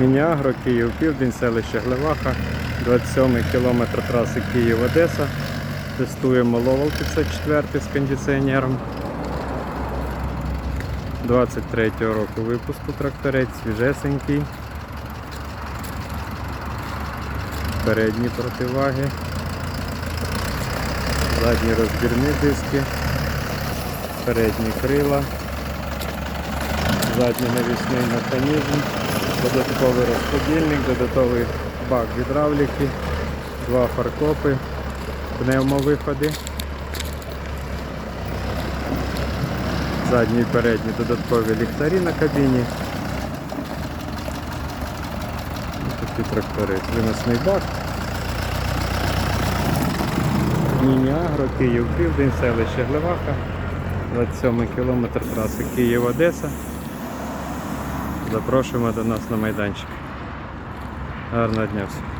Мініагро, Київ, Південь, селище Глеваха, 27 кілометр траси Київ-Одеса. Тестуємо Ловол 504 з кондиціонером. 23 року випуску тракторець, свіжесенький. Передні противаги. Задні розбірні диски. Передні крила. Задній навісний механізм. Додатковий розподільник, додатковий бак гідравліки, два фаркопи, пневмовиходи. Задні і передні додаткові ліхтарі на кабіні. Такі трактори. Виносний бак. Міні-агро, Київ, Південь, селище Глеваха, 27 кілометр траси Київ-Одеса. Запрошуємо до нас на майданчик. Гарного дня всім.